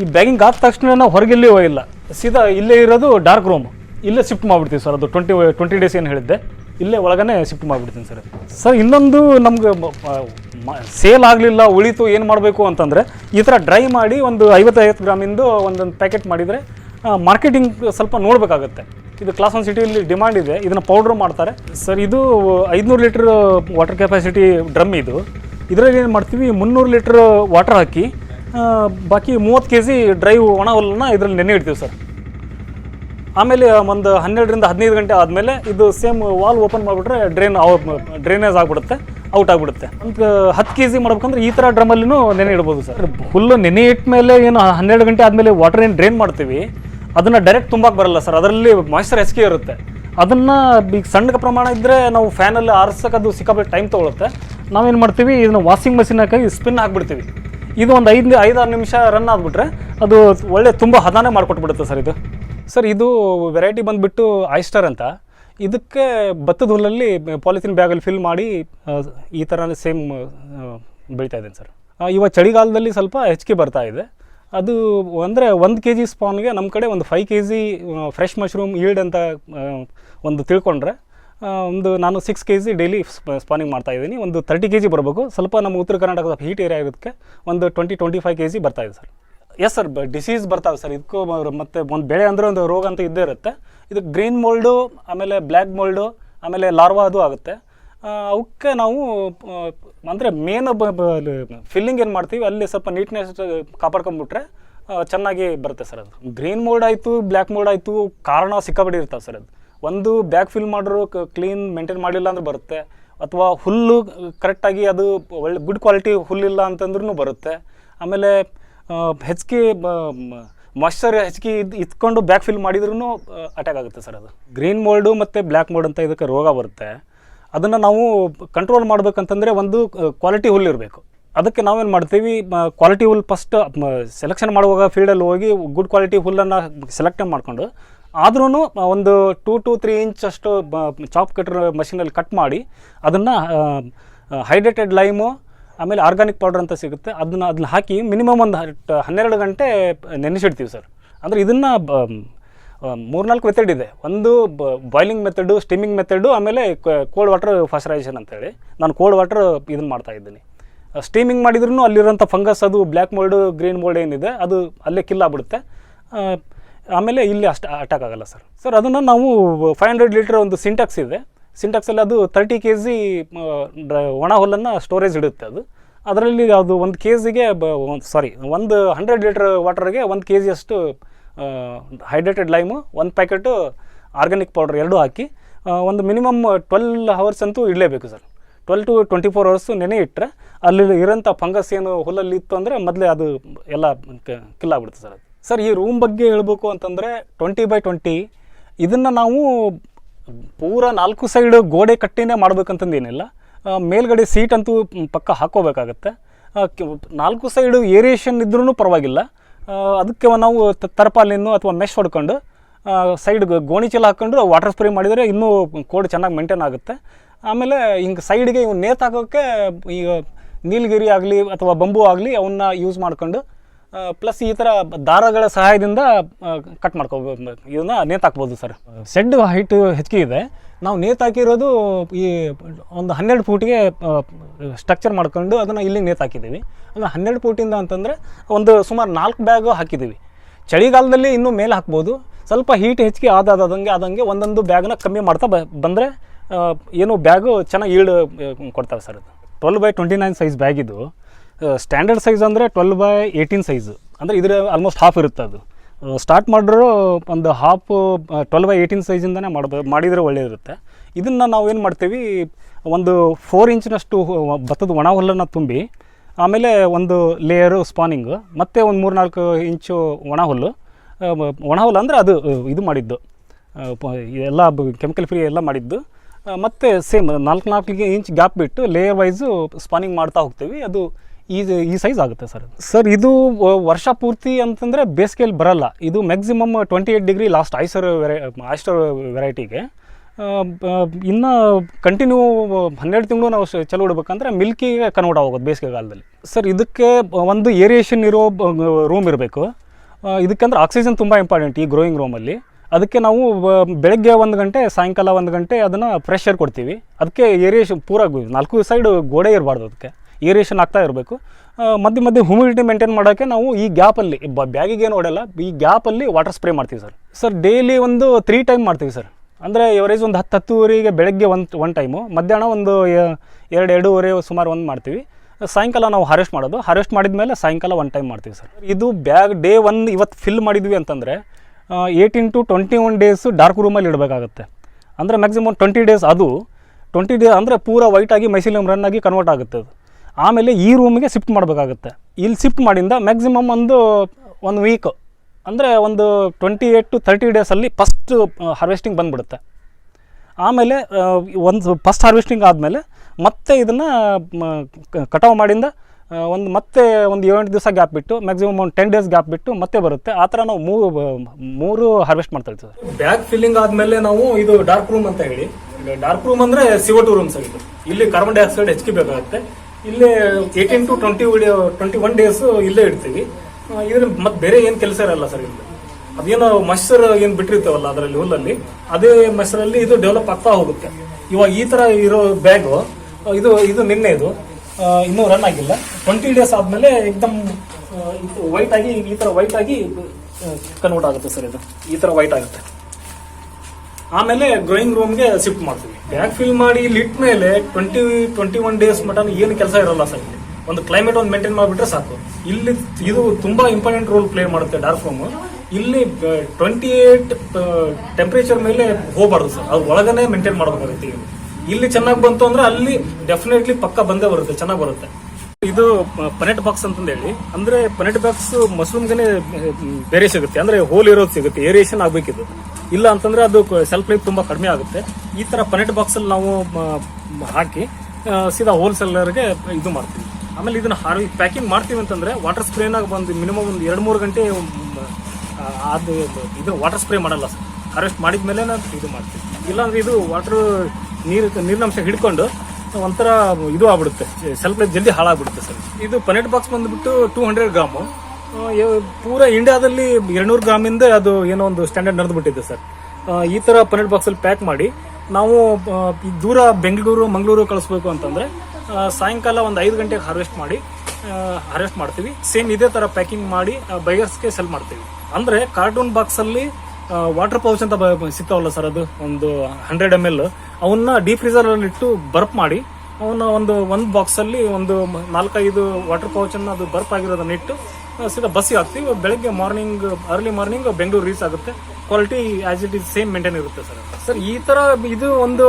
ಈ ಬ್ಯಾಗಿಂಗ್ ಆದ ತಕ್ಷಣ ನಾವು ಹೊರಗೆಲ್ಲೇ ಹೋಗಿಲ್ಲ. ಸೀದಾ ಇಲ್ಲೇ ಇರೋದು ಡಾರ್ಕ್ ರೂಮ್ ಇಲ್ಲೇ ಶಿಫ್ಟ್ ಮಾಡಿಬಿಡ್ತೀವಿ ಸರ್, ಅದು ಟ್ವೆಂಟಿ ಟ್ವೆಂಟಿ ಡೇಸ್ ಏನು ಹೇಳಿದ್ದೆ. ಇಲ್ಲೇ ಒಳಗನೆ ಶಿಫ್ಟ್ ಮಾಡಿಬಿಡ್ತೀನಿ ಸರ್. ಸರ್, ಇನ್ನೊಂದು ನಮ್ಗೆ ಸೇಲ್ ಆಗಲಿಲ್ಲ, ಉಳಿತು ಏನು ಮಾಡಬೇಕು ಅಂತಂದರೆ ಈ ಥರ ಡ್ರೈ ಮಾಡಿ ಒಂದು ಐವತ್ತೈವತ್ತು ಗ್ರಾಮಿಂದು ಒಂದೊಂದು ಪ್ಯಾಕೆಟ್ ಮಾಡಿದರೆ ಮಾರ್ಕೆಟಿಂಗ್ ಸ್ವಲ್ಪ ನೋಡಬೇಕಾಗತ್ತೆ. ಇದು ಕ್ಲಾಸ್ ಒನ್ ಸಿಟಿಯಲ್ಲಿ ಡಿಮ್ಯಾಂಡ್ ಇದೆ, ಇದನ್ನು ಪೌಡ್ರ್ ಮಾಡ್ತಾರೆ. ಸರ್ ಇದು ಐದುನೂರು ಲೀಟ್ರ್ ವಾಟರ್ ಕೆಪಾಸಿಟಿ ಡ್ರಮ್ ಇದು. ಇದರಲ್ಲಿ ಏನು ಮಾಡ್ತೀವಿ, ಮುನ್ನೂರು ಲೀಟ್ರ್ ವಾಟರ್ ಹಾಕಿ ಬಾಕಿ ಮೂವತ್ತು ಕೆ ಜಿ ಡ್ರೈ ಒಣ ಹುಲ್ಲನ್ನ ಇದರಲ್ಲಿ ನೆನೆ ಇಡ್ತೀವಿ ಸರ್ ಆಮೇಲೆ ಒಂದು ಹನ್ನೆರಡರಿಂದ ಹದಿನೈದು ಗಂಟೆ ಆದಮೇಲೆ ಇದು ಸೇಮ್ ವಾಲ್ ಓಪನ್ ಮಾಡಿಬಿಟ್ರೆ ಡ್ರೈನ್ ಡ್ರೈನೇಜ್ ಆಗಿಬಿಡುತ್ತೆ. ಔಟ್ ಆಗಿಬಿಡುತ್ತೆ. ಒಂದು ಹತ್ತು ಕೆ ಜಿ ಮಾಡ್ಬೇಕಂದ್ರೆ ಈ ಥರ ಡ್ರಮ್ಮಲ್ಲಿನೂ ನೆನೆ ಇಡ್ಬೋದು ಸರ್. ಹುಲ್ಲು ನೆನೆ ಇಟ್ಟ ಮೇಲೆ ಏನು ಹನ್ನೆರಡು ಗಂಟೆ ಆದಮೇಲೆ ವಾಟರ್ ಏನು ಡ್ರೈನ್ ಮಾಡ್ತೀವಿ ಅದನ್ನು ಡೈರೆಕ್ಟ್ ತುಂಬಕ್ಕೆ ಬರಲ್ಲ ಸರ್. ಅದರಲ್ಲಿ ಮಾಯ್ಚರ್ ಹೆಚ್ಚಿಗೆ ಇರುತ್ತೆ. ಅದನ್ನು ಈಗ ಸಣ್ಣ ಪ್ರಮಾಣ ಇದ್ದರೆ ನಾವು ಫ್ಯಾನಲ್ಲಿ ಆರಿಸೋಕೆ ಅದು ಸಿಕ್ಕಾಪಟ್ಟೆ ಟೈಮ್ ತೊಗೊಳುತ್ತೆ. ನಾವೇನು ಮಾಡ್ತೀವಿ ಇದನ್ನು ವಾಷಿಂಗ್ ಮಷಿನ್ ಹಾಕಿ ಸ್ಪಿನ್ ಹಾಕ್ಬಿಡ್ತೀವಿ. ಇದು ಒಂದು ಐದು ಐದಾರು ನಿಮಿಷ ರನ್ ಆಗಿಬಿಟ್ರೆ ಅದು ಒಳ್ಳೆ ತುಂಬ ಹದಾನೇ ಮಾಡಿಕೊಟ್ಬಿಡುತ್ತೆ ಸರ್ ಇದು. ಸರ್ ಇದು ವೆರೈಟಿ ಬಂದುಬಿಟ್ಟು ಐಸ್ಟರ್ ಅಂತ. ಇದಕ್ಕೆ ಭತ್ತದ ಹುಲ್ಲಲ್ಲಿ ಪಾಲಿಥಿನ್ ಬ್ಯಾಗಲ್ಲಿ ಫಿಲ್ ಮಾಡಿ ಈ ಥರ ಸೇಮ್ ಬೆಳೀತಾ ಇದ್ದೇನೆ ಸರ್. ಇವ ಇವಾಗ ಚಳಿಗಾಲದಲ್ಲಿ ಸ್ವಲ್ಪ ಹೆಚ್ಚಿಗೆ ಬರ್ತಾ ಇದೆ. ಅದು ಅಂದರೆ ಒಂದು ಕೆ ಜಿ ಸ್ಪಾನ್ಗೆ ನಮ್ಮ ಕಡೆ ಒಂದು five K G fresh mushroom yield ಅಂತ ಒಂದು ತಿಳ್ಕೊಂಡ್ರೆ ಒಂದು ನಾನು six K G daily spawning ಮಾಡ್ತಾ ಇದ್ದೀನಿ. ಒಂದು ತರ್ಟಿ ಕೆ ಜಿ ಬರಬೇಕು. ಸ್ವಲ್ಪ ನಮ್ಮ ಉತ್ತರ ಕರ್ನಾಟಕದ ಹೀಟ್ ಏರಿಯಾ ಇರೋದಕ್ಕೆ ಒಂದು twenty twenty five K G ಬರ್ತಾ ಇದೆ ಸರ್. ಎಸ್ ಸರ್ ಡಿಸೀಸ್ ಬರ್ತಾವೆ ಸರ್ ಇದಕ್ಕೂ ಮತ್ತೆ ಒಂದು ಬೆಳೆ ಅಂದ್ರೆ ಒಂದು ರೋಗ ಅಂತ ಇದ್ದೇ ಇರುತ್ತೆ. ಇದು ಗ್ರೀನ್ ಮೋಲ್ಡು ಆಮೇಲೆ ಬ್ಲ್ಯಾಕ್ ಮೋಲ್ಡು ಆಮೇಲೆ ಲಾರ್ವಾ ಅದು ಆಗುತ್ತೆ. ಅವಕ್ಕೆ ನಾವು ಅಂದರೆ ಮೇನ್ ಫಿಲ್ಲಿಂಗ್ ಏನು ಮಾಡ್ತೀವಿ ಅಲ್ಲಿ ಸ್ವಲ್ಪ ನೀಟ್ನೆಸ್ ಕಾಪಾಡ್ಕೊಂಬಿಟ್ರೆ ಆ, ಚೆನ್ನಾಗಿ ಬರುತ್ತೆ ಸರ್ ಅದು. ಗ್ರೀನ್ ಮೋಲ್ಡ್ ಆಯಿತು ಬ್ಲ್ಯಾಕ್ ಮೋಲ್ಡ್ ಆಯಿತು ಕಾರಣ ಸಿಕ್ಕಾಬಿಡಿ ಇರ್ತಾವೆ ಸರ್ ಅದು. ಒಂದು ಬ್ಯಾಗ್ ಫಿಲ್ ಮಾಡಿದ್ರು ಕ್ಲೀನ್ ಮೇಂಟೈನ್ ಮಾಡಿಲ್ಲ ಅಂದ್ರೆ ಬರುತ್ತೆ. ಅಥವಾ ಹುಲ್ಲು ಕರೆಕ್ಟಾಗಿ ಅದು ಒಳ್ಳೆ ಗುಡ್ ಕ್ವಾಲಿಟಿ ಹುಲ್ಲಿಲ್ಲ ಅಂತಂದ್ರೂ ಬರುತ್ತೆ. ಆಮೇಲೆ ಹೆಚ್ಚಿಗೆ ಮಾಯ್ಶ್ಚರ್ ಹೆಚ್ಚಿಗೆ ಇದು ಇತ್ಕೊಂಡು ಬ್ಯಾಕ್ ಫಿಲ್ ಮಾಡಿದ್ರೂ ಅಟ್ಯಾಕ್ ಆಗುತ್ತೆ ಸರ್ ಅದು. ಗ್ರೀನ್ ಮೋಲ್ಡು ಮತ್ತು ಬ್ಲ್ಯಾಕ್ ಮೋಲ್ಡ್ ಅಂತ ಇದಕ್ಕೆ ರೋಗ ಬರುತ್ತೆ. ಅದನ್ನು ನಾವು ಕಂಟ್ರೋಲ್ ಮಾಡಬೇಕಂತಂದರೆ ಒಂದು ಕ್ವಾಲಿಟಿ ಹುಲ್ಲು ಇರಬೇಕು. ಅದಕ್ಕೆ ನಾವೇನು ಮಾಡ್ತೀವಿ ಕ್ವಾಲಿಟಿ ಹುಲ್ ಫಸ್ಟ್ ಸೆಲೆಕ್ಷನ್ ಮಾಡುವಾಗ ಫೀಲ್ಡಲ್ಲಿ ಹೋಗಿ ಗುಡ್ ಕ್ವಾಲಿಟಿ ಹುಲ್ಲನ್ನು ಸೆಲೆಕ್ಟ್ ಮಾಡಿಕೊಂಡು ಆದ್ರೂ ಒಂದು ಟೂ ಟು ತ್ರೀ ಇಂಚ್ ಅಷ್ಟು ಚಾಪ್ ಕಟ್ರ್ ಮಷಿನಲ್ಲಿ ಕಟ್ ಮಾಡಿ, ಅದನ್ನು ಹೈಡ್ರೇಟೆಡ್ ಲೈಮು ಆಮೇಲೆ ಆರ್ಗಾನಿಕ್ ಪೌಡರ್ ಅಂತ ಸಿಗುತ್ತೆ. ಅದನ್ನ ಅದನ್ನ ಹಾಕಿ ಮಿನಿಮಮ್ ಒಂದು ಹನ್ನೆರಡು ಗಂಟೆ ನೆನೆಸಿಡ್ತೀವಿ ಸರ್ ಅಂದರೆ ಇದನ್ನು ಮೂರ್ನಾಲ್ಕು ಮೆಥಡ್ ಇದೆ. ಒಂದು ಬಾಯ್ಲಿಂಗ್ ಮೆಥಡು ಸ್ಟಿಮ್ಮಿಂಗ್ ಮೆಥಡು ಆಮೇಲೆ ಕೋಲ್ಡ್ ವಾಟರ್ ಫಾಸ್ಚರೈಸೇಷನ್ ಅಂತೇಳಿ. ನಾನು ಕೋಲ್ಡ್ ವಾಟರ್ ಇದನ್ನು ಮಾಡ್ತಾ ಇದ್ದೀನಿ. ಸ್ಟೀಮಿಂಗ್ ಮಾಡಿದ್ರೂ ಅಲ್ಲಿರೋಂಥ ಫಂಗಸ್ ಅದು ಬ್ಲ್ಯಾಕ್ ಮೋಲ್ಡು ಗ್ರೀನ್ ಮೋಲ್ಡ್ ಏನಿದೆ, ಅದು ಅಲ್ಲೇ ಕಿಲ್ ಆಗ್ಬಿಡುತ್ತೆ. ಆಮೇಲೆ ಇಲ್ಲಿ ಅಷ್ಟು ಅಟ್ಯಾಕ್ ಆಗಲ್ಲ ಸರ್ ಸರ್ ಅದನ್ನು ನಾವು ಫೈವ್ ಹಂಡ್ರೆಡ್ ಲೀಟ್ರ್ ಒಂದು ಸಿಂಟ್ಯಾಕ್ಸ್ ಇದೆ. ಸಿಂಟ್ಯಾಕ್ಸಲ್ಲಿ ಅದು ತರ್ಟಿ ಕೆ ಜಿ ಒಣ ಹುಲ್ಲನ್ನು ಸ್ಟೋರೇಜ್ ಇಡುತ್ತೆ ಅದು. ಅದರಲ್ಲಿ ಅದು ಒಂದು ಕೆ ಜಿಗೆ ಬ ಸಾರಿ ಒಂದು ಹಂಡ್ರೆಡ್ ಲೀಟ್ರ್ ವಾಟರ್ಗೆ ಒಂದು ಕೆ ಜಿಯಷ್ಟು ಹೈಡ್ರೇಟೆಡ್ ಲೈಮು ಒಂದು ಪ್ಯಾಕೆಟು ಆರ್ಗ್ಯಾನಿಕ್ ಪೌಡರ್ ಎರಡೂ ಹಾಕಿ ಒಂದು ಮಿನಿಮಮ್ ಟ್ವೆಲ್ ಹವರ್ಸ್ ಅಂತೂ ಇಡಲೇಬೇಕು sir. Twelve to twenty four hours ನೆನೆ ಇಟ್ಟರೆ ಅಲ್ಲಿ ಇರೋಂಥ ಫಂಗಸ್ ಏನು ಹುಲ್ಲಲ್ಲಿ ಇತ್ತು ಅಂದರೆ ಮೊದಲೇ ಅದು ಎಲ್ಲ ಕಿಲ್ ಆಗ್ಬಿಡುತ್ತೆ ಸರ್ ಅದು. ಸರ್, ಈ ರೂಮ್ ಬಗ್ಗೆ ಹೇಳಬೇಕು ಅಂತಂದರೆ ಟ್ವೆಂಟಿ ಬೈ ಟ್ವೆಂಟಿ ಇದನ್ನು ನಾವು ಪೂರ ನಾಲ್ಕು ಸೈಡ್ ಗೋಡೆ ಕಟ್ಟಿನೇ ಮಾಡ್ಬೇಕಂತಂದೇನಿಲ್ಲ. ಏನಿಲ್ಲ ಮೇಲ್ಗಡೆ ಸೀಟ್ ಅಂತೂ ಪಕ್ಕ ಹಾಕೋಬೇಕಾಗತ್ತೆ. ನಾಲ್ಕು ಸೈಡು ಏರಿಯೇಷನ್ ಇದ್ರೂ ಪರವಾಗಿಲ್ಲ. ಅದಕ್ಕೆ ನಾವು ತರ್ಪಾಲಿನ್ನು ಅಥವಾ ಮೆಶ್ ಹೊಡ್ಕೊಂಡು ಸೈಡ್ ಗೋಣಿ ಚೀಲ ಹಾಕ್ಕೊಂಡು ವಾಟರ್ ಸ್ಪ್ರೇ ಮಾಡಿದರೆ ಇನ್ನೂ ಕೋಡ್ ಚೆನ್ನಾಗಿ ಮೇಂಟೈನ್ ಆಗುತ್ತೆ. ಆಮೇಲೆ ಹಿಂಗೆ ಸೈಡ್ಗೆ ಇವ್ನು ನೇತಾಕೋಕ್ಕೆ ಈಗ ನೀಲಗಿರಿ ಆಗಲಿ ಅಥವಾ ಬಂಬು ಆಗಲಿ ಅವನ್ನ ಯೂಸ್ ಮಾಡ್ಕೊಂಡು ಪ್ಲಸ್ ಈ ಥರ ದಾರಗಳ ಸಹಾಯದಿಂದ ಕಟ್ ಮಾಡ್ಕೋಬೋದು. ಇದನ್ನ ನೇತಾಕ್ಬೋದು ಸರ್ ಸೆಡ್ ಹೈಟ್ ಹೆಚ್ಚಿಗೆ ಇದೆ. ನಾವು ನೇತಾಕಿರೋದು ಈ ಒಂದು ಹನ್ನೆರಡು ಫೂಟಿಗೆ ಸ್ಟ್ರಕ್ಚರ್ ಮಾಡ್ಕೊಂಡು ಅದನ್ನು ಇಲ್ಲಿ ನೇತಾಕಿದ್ದೀವಿ ಅಂದರೆ ಹನ್ನೆರಡು ಫೂಟಿಂದ ಅಂತಂದರೆ ಒಂದು ಸುಮಾರು ನಾಲ್ಕು ಬ್ಯಾಗ್ ಹಾಕಿದ್ದೀವಿ. ಚಳಿಗಾಲದಲ್ಲಿ ಇನ್ನೂ ಮೇಲೆ ಹಾಕ್ಬೋದು. ಸ್ವಲ್ಪ ಹೀಟ್ ಹೆಚ್ಚಿಗೆ ಆದಾದಂಗೆ ಆದಂಗೆ ಒಂದೊಂದು ಬ್ಯಾಗ್ನ ಕಮ್ಮಿ ಮಾಡ್ತಾ ಬ ಬಂದರೆ ಏನು ಬ್ಯಾಗು ಚೆನ್ನಾಗಿ ಈಲ್ಡ್ ಕೊಡ್ತವೆ ಸರ್ ಅದು twelve by twenty nine size bag ಇದು. ಸ್ಟ್ಯಾಂಡರ್ಡ್ ಸೈಜ್ ಅಂದರೆ ಟ್ವೆಲ್ ಬೈ ಏಯ್ಟೀನ್ ಸೈಜು ಅಂದರೆ ಇದ್ರ ಆಲ್ಮೋಸ್ಟ್ ಹಾಫ್ ಇರುತ್ತೆ ಅದು. ಸ್ಟಾರ್ಟ್ ಮಾಡಿದ್ರು ಒಂದು ಹಾಫ್ ಟ್ವೆಲ್ ಬೈ ಏಯ್ಟೀನ್ ಸೈಜಿಂದನೇ ಮಾಡ್ಬೋದು ಮಾಡಿದರೆ ಒಳ್ಳೆಯದಿರುತ್ತೆ ಇದನ್ನು ನಾವು ಏನು ಮಾಡ್ತೀವಿ, ಒಂದು ಫೋರ್ ಇಂಚಿನಷ್ಟು ಭತ್ತದ ಒಣ ಹುಲ್ಲನ್ನು ತುಂಬಿ, ಆಮೇಲೆ ಒಂದು ಲೇಯರು ಸ್ಪಾನಿಂಗು ಮತ್ತು ಒಂದು ಮೂರು ನಾಲ್ಕು ಇಂಚು ಒಣ ಹುಲ್ಲು. ಒಣ ಹುಲ್ಲು ಅಂದರೆ ಅದು, ಇದು ಮಾಡಿದ್ದು. ಎಲ್ಲ ಕೆಮಿಕಲ್ ಫ್ರೀ ಎಲ್ಲ ಮಾಡಿದ್ದು. ಮತ್ತೆ ಸೇಮ್ ನಾಲ್ಕು ನಾಲ್ಕು ಇಂಚ್ ಗ್ಯಾಪ್ ಬಿಟ್ಟು ಲೇಯರ್ ವೈಸು ಸ್ಪಾನಿಂಗ್ ಮಾಡ್ತಾ ಹೋಗ್ತೀವಿ. ಅದು ಈ ಈ ಸೈಜ್ ಆಗುತ್ತೆ ಸರ್ ಸರ್, ಇದು ವರ್ಷ ಪೂರ್ತಿ ಅಂತಂದರೆ ಬೇಸಿಗೆಯಲ್ಲಿ ಬರಲ್ಲ. ಇದು maximum twenty eight degree last Eicher ವೆರೈ ಆಯ್ಸ್ಟರ್ ವೆರೈಟಿಗೆ ಇನ್ನು ಕಂಟಿನ್ಯೂ ಹನ್ನೆರಡು ತಿಂಗಳು ನಾವು ಚಲೋ ಇಡ್ಬೇಕಂದ್ರೆ ಮಿಲ್ಕಿಗೆ ಕನ್ವರ್ಟ್ ಆಗೋದು ಬೇಸಿಗೆಗಾಲದಲ್ಲಿ ಸರ್, ಇದಕ್ಕೆ ಒಂದು ಏರಿಯೇಷನ್ ಇರೋ ರೂಮ್ ಇರಬೇಕು. ಇದಕ್ಕಂದ್ರೆ ಆಕ್ಸಿಜನ್ ತುಂಬ ಇಂಪಾರ್ಟೆಂಟ್ ಈ ಗ್ರೋಯಿಂಗ್ ರೂಮಲ್ಲಿ ಅದಕ್ಕೆ ನಾವು ಬೆಳಗ್ಗೆ ಒಂದು ಗಂಟೆ, ಸಾಯಂಕಾಲ ಒಂದು ಗಂಟೆ ಅದನ್ನು ಫ್ರೆಶ್ ಏರ್ ಕೊಡ್ತೀವಿ. ಅದಕ್ಕೆ ಏರಿಯೇಷನ್ ಪೂರ ನಾಲ್ಕು ಸೈಡ್ ಗೋಡೆ ಇರಬಾರ್ದು ಅದಕ್ಕೆ. ಏರಿಯೇಷನ್ ಆಗ್ತಾ ಇರಬೇಕು. ಮಧ್ಯ ಮಧ್ಯೆ ಹ್ಯೂಮಿಡಿಟಿ ಮೇಂಟೈನ್ ಮಾಡೋಕ್ಕೆ ನಾವು ಈ ಗ್ಯಾಪಲ್ಲಿ ಬ್ಯಾಗಿಗೆ ಏನು ಹೊಡೆಯಲ್ಲ, ಈ ಗ್ಯಾಪಲ್ಲಿ ವಾಟರ್ ಸ್ಪ್ರೇ ಮಾಡ್ತೀವಿ ಸರ್. ಸರ್, ಡೈಲಿ ಒಂದು ತ್ರೀ ಟೈಮ್ ಮಾಡ್ತೀವಿ ಸರ್. ಅಂದರೆ ಎವರೇಜ್ ಒಂದು ಹತ್ತು, ಹತ್ತುವರೆಗೆ ಬೆಳಗ್ಗೆ ಒಂದು ಒನ್ ಟೈಮು ಮಧ್ಯಾಹ್ನ ಒಂದು ಎರಡು, ಎರಡೂವರೆ ಸುಮಾರು ಒಂದು ಮಾಡ್ತೀವಿ. ಸಾಯಂಕಾಲ ನಾವು ಹಾರೆಸ್ಟ್ ಮಾಡೋದು. ಹಾರೆಸ್ಟ್ ಮಾಡಿದ ಮೇಲೆ ಸಾಯಂಕಾಲ ಒನ್ ಟೈಮ್ ಮಾಡ್ತೀವಿ ಸರ್. ಇದು ಬ್ಯಾಗ್ ಡೇ ಒನ್ ಇವತ್ತು ಫಿಲ್ ಮಾಡಿದ್ವಿ ಅಂತಂದರೆ eighteen to twenty one days dark ರೂಮಲ್ಲಿ ಇಡಬೇಕಾಗತ್ತೆ. ಅಂದರೆ ಮ್ಯಾಕ್ಸಿಮಮ್ ಟ್ವೆಂಟಿ ಡೇಸ್ ಅದು. ಟ್ವೆಂಟಿ ಡೇ ಅಂದರೆ ಪೂರ ವೈಟಾಗಿ ಮೈಸಿಲಿಯಂ ರನ್ನಾಗಿ ಕನ್ವರ್ಟ್ ಆಗುತ್ತೆ ಅದು. ಆಮೇಲೆ ಈ ರೂಮಿಗೆ ಶಿಫ್ಟ್ ಮಾಡಬೇಕಾಗುತ್ತೆ. ಇಲ್ಲಿ ಶಿಫ್ಟ್ ಮಾಡಿಂದ ಮ್ಯಾಕ್ಸಿಮಮ್ ಒಂದು ಒಂದು ವೀಕ್ ಅಂದರೆ ಒಂದು ಟ್ವೆಂಟಿ ಏಯ್ಟ್ ಟು ತರ್ಟಿ ಡೇಸಲ್ಲಿ ಫಸ್ಟ್ ಹಾರ್ವೆಸ್ಟಿಂಗ್ ಬಂದುಬಿಡುತ್ತೆ. ಆಮೇಲೆ ಒಂದು ಫಸ್ಟ್ ಹಾರ್ವೆಸ್ಟಿಂಗ್ ಆದಮೇಲೆ ಮತ್ತೆ ಇದನ್ನು ಕಟಾವು ಮಾಡಿಂದ ಒಂದು ಮತ್ತೆ ಒಂದು ಏಳೆಂಟು ದಿವಸ ಗ್ಯಾಪ್ ಬಿಟ್ಟು ಮ್ಯಾಕ್ಸಿಮಮ್ ಒಂದು ಟೆನ್ ಡೇಸ್ ಗ್ಯಾಪ್ ಬಿಟ್ಟು ಮತ್ತೆ ಬರುತ್ತೆ. ಆ ಥರ ನಾವು ಮೂರು ಮೂರು ಹಾರ್ವೆಸ್ಟ್ ಮಾಡ್ತಾ ಇರ್ತೀವಿ. ಬ್ಯಾಗ್ ಫಿಲ್ಲಿಂಗ್ ಆದಮೇಲೆ ನಾವು ಇದು ಡಾರ್ಕ್ ರೂಮ್ ಅಂತ ಹೇಳಿ. ಡಾರ್ಕ್ ರೂಮ್ ಅಂದರೆ ಸಿಒ ಟು ರೂಮ್ಸ್ ಆಗಿದೆ ಇಲ್ಲಿ ಕಾರ್ಬನ್ ಡೈಆಕ್ಸೈಡ್ ಹೆಚ್ಚಿಗೆ ಬೇಕಾಗುತ್ತೆ. ಇಲ್ಲೇ eighteen to twenty twenty one days ಇಲ್ಲೇ ಇಡ್ತೀವಿ. ಇದ್ರ ಮತ್ತೆ ಬೇರೆ ಏನು ಕೆಲಸ ಇರಲ್ಲ ಸರ್ ಇಲ್ಲಿ ಅದೇನೋ ಮಶ್ಚರ್ ಏನು ಬಿಟ್ಟಿರ್ತಾವಲ್ಲ ಅದರಲ್ಲಿ ಹುಲ್ಲಲ್ಲಿ, ಅದೇ ಮಸರಲ್ಲಿ ಇದು ಡೆವಲಪ್ ಆಗ್ತಾ ಹೋಗುತ್ತೆ. ಇವಾಗ ಈ ತರ ಇರೋ ಬ್ಯಾಗು ಇದು ಇದು ನಿನ್ನೆ ಇದು ಇನ್ನೂ ರನ್ ಆಗಿಲ್ಲ. ಟ್ವೆಂಟಿ ಡೇಸ್ ಆದಮೇಲೆ ಎಕ್ದಮ್ ವೈಟ್ ಆಗಿ, ಈ ತರ ವೈಟ್ ಆಗಿ ಕನ್ವರ್ಟ್ ಆಗುತ್ತೆ ಸರ್ ಇದು. ಈ ತರ ವೈಟ್ ಆಗುತ್ತೆ. ಆಮೇಲೆ ಗ್ರೋಯಿಂಗ್ ರೂಮ್ಗೆ ಶಿಫ್ಟ್ ಮಾಡ್ತೀವಿ. ಬ್ಯಾಗ್ ಫಿಲ್ ಮಾಡಿ ಇಲ್ಲಿ ಇಟ್ಟ ಮೇಲೆ ಟ್ವೆಂಟಿ ಟ್ವೆಂಟಿ ಒನ್ ಡೇಸ್ ಮಟ ಏನು ಕೆಲಸ ಇರಲ್ಲ ಸರ್ ಒಂದು ಕ್ಲೈಮೇಟ್ ಒಂದು ಮೇಂಟೈನ್ ಮಾಡಿಬಿಟ್ರೆ ಸಾಕು. ಇಲ್ಲಿ ಇದು ತುಂಬಾ ಇಂಪಾರ್ಟೆಂಟ್ ರೋಲ್ ಪ್ಲೇ ಮಾಡುತ್ತೆ ಡಾರ್ಕ್ ರೂಮ್ ಇಲ್ಲಿ ಟ್ವೆಂಟಿ ಏಟ್ ಟೆಂಪರೇಚರ್ ಮೇಲೆ ಹೋಗಬಾರ್ದು ಸರ್ ಅದು ಒಳಗನೆ ಮೇಂಟೈನ್ ಮಾಡಬೇಕಾಗುತ್ತೆ. ಇಲ್ಲಿ ಚೆನ್ನಾಗಿ ಬಂತು ಅಂದ್ರೆ ಅಲ್ಲಿ ಡೆಫಿನೆಟ್ಲಿ ಪಕ್ಕ ಬಂದೇ ಬರುತ್ತೆ, ಚೆನ್ನಾಗಿ ಬರುತ್ತೆ. ಇದು ಪನೆಟ್ ಬಾಕ್ಸ್ ಅಂತಂದೇಳಿ ಅಂದ್ರೆ ಪನೆಟ್ ಬಾಕ್ಸ್ ಮಶ್ರೂಮ್ಗೆ ಬೇರೆ ಸಿಗುತ್ತೆ. ಅಂದ್ರೆ ಹೋಲ್ ಇರೋದು ಸಿಗುತ್ತೆ ಏರಿಯೇಷನ್ ಆಗ್ಬೇಕಿದು ಇಲ್ಲ ಅಂತಂದ್ರೆ ಅದು ಸೆಲ್ಫ್ ಲೈಫ್ ತುಂಬಾ ಕಡಿಮೆ ಆಗುತ್ತೆ. ಈ ತರ ಪನೆಟ್ ಬಾಕ್ಸ್ ಅಲ್ಲಿ ನಾವು ಹಾಕಿ ಸೀದಾ ಹೋಲ್ಸೇಲರ್ಗೆ ಇದು ಮಾಡ್ತೀವಿ. ಆಮೇಲೆ ಇದನ್ನ ಹಾರ್ವಿ ಪ್ಯಾಕಿಂಗ್ ಮಾಡ್ತೀವಿ ಅಂತಂದ್ರೆ ವಾಟರ್ ಸ್ಪ್ರೇನ ಬಂದು ಮಿನಿಮಮ್ ಒಂದು ಎರಡು ಮೂರು ಗಂಟೆ ಅದು ಇದು ವಾಟರ್ ಸ್ಪ್ರೇ ಮಾಡಲ್ಲ ಸರ್ ಹಾರ್ವೆಸ್ಟ್ ಮಾಡಿದ್ಮೇಲೆ ಇದು ಮಾಡ್ತೀವಿ. ಇಲ್ಲಾಂದ್ರೆ ಇದು ವಾಟರ್ ನೀರು, ನೀರಿನಂಶ ಹಿಡ್ಕೊಂಡು ಒಂಥರ ಇದು ಆಗ್ಬಿಡುತ್ತೆ. ಸೆಲ್ಫ್ ಲೈಫ್ ಜಲ್ದಿ ಹಾಳಾಗ್ಬಿಡುತ್ತೆ ಸರ್ ಇದು ಪನೆಟ್ ಬಾಕ್ಸ್ ಬಂದ್ಬಿಟ್ಟು ಟೂ ಹಂಡ್ರೆಡ್ ಗ್ರಾಮು. ಪೂರ ಇಂಡಿಯಾದಲ್ಲಿ ಎರಡ್ನೂರು ಗ್ರಾಮಿಂದ ಅದು ಏನೋ ಒಂದು ಸ್ಟ್ಯಾಂಡರ್ಡ್ ನಡೆದು ಬಿಟ್ಟಿದೆ ಸರ್ ಈ ತರ ಪನೆಟ್ ಬಾಕ್ಸ್ ಅಲ್ಲಿ ಪ್ಯಾಕ್ ಮಾಡಿ ನಾವು ದೂರ ಬೆಂಗಳೂರು, ಮಂಗಳೂರು ಕಳಿಸ್ಬೇಕು ಅಂತಂದ್ರೆ ಸಾಯಂಕಾಲ ಒಂದು ಐದು ಗಂಟೆಗೆ ಹಾರ್ವೆಸ್ಟ್ ಮಾಡಿ ಹಾರ್ವೆಸ್ಟ್ ಮಾಡ್ತೀವಿ. ಸೇಮ್ ಇದೇ ತರ ಪ್ಯಾಕಿಂಗ್ ಮಾಡಿ ಬೈಯರ್ಸ್ಗೆ ಸೆಲ್ ಮಾಡ್ತೀವಿ. ಅಂದ್ರೆ ಕಾರ್ಟೂನ್ ಬಾಕ್ಸ್ ಅಲ್ಲಿ ವಾಟರ್ ಪೌಚ್ ಅಂತ ಸಿಗ್ತಾವಲ್ಲ ಸರ್ ಅದು? ಒಂದು ಹಂಡ್ರೆಡ್ ಎಂ ಎಲ್ ಅವನ್ನ ಡೀಪ್ ಫ್ರೀಸರ್ ಅಲ್ಲಿ ಇಟ್ಟು ಬರ್ಪ್ ಮಾಡಿ, ಅವನ್ನ ಒಂದು ಒಂದು ಬಾಕ್ಸ್ ಅಲ್ಲಿ ಒಂದು ನಾಲ್ಕೈದು ವಾಟರ್ ಪೌಚ್ ಅನ್ನ ಅದು ಬರ್ಪ್ ಆಗಿರೋದನ್ನ ಇಟ್ಟು ಸೀದಾ ಬಸ್ಸಿಗೆ ಹಾಕ್ತೀವಿ ಬೆಳಗ್ಗೆ morning early morning Bengaluru reach ಆಗುತ್ತೆ. Quality as it is same maintain ಇರುತ್ತೆ ಸರ್ ಸರ್ ಈ ತರ ಇದು ಒಂದು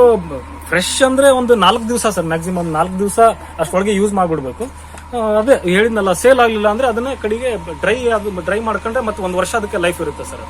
ಫ್ರೆಶ್ ಅಂದ್ರೆ ಒಂದು ನಾಲ್ಕು ದಿವಸ ಸರ್ ಮ್ಯಾಕ್ಸಿಮಮ್ ನಾಲ್ಕು ದಿವಸ ಅಷ್ಟೊಳಗೆ ಯೂಸ್ ಮಾಡಿಬಿಡ್ಬೇಕು. ಅದೇ ಹೇಳಿದ್ನಲ್ಲ ಸೇಲ್ ಆಗಲಿಲ್ಲ ಅಂದ್ರೆ ಅದನ್ನ ಕಡೆಗೆ ಡ್ರೈ ಅದು ಡ್ರೈ ಮಾಡ್ಕೊಂಡ್ರೆ ಮತ್ತೆ ಒಂದು ವರ್ಷ ಅದಕ್ಕೆ ಲೈಫ್ ಇರುತ್ತೆ ಸರ್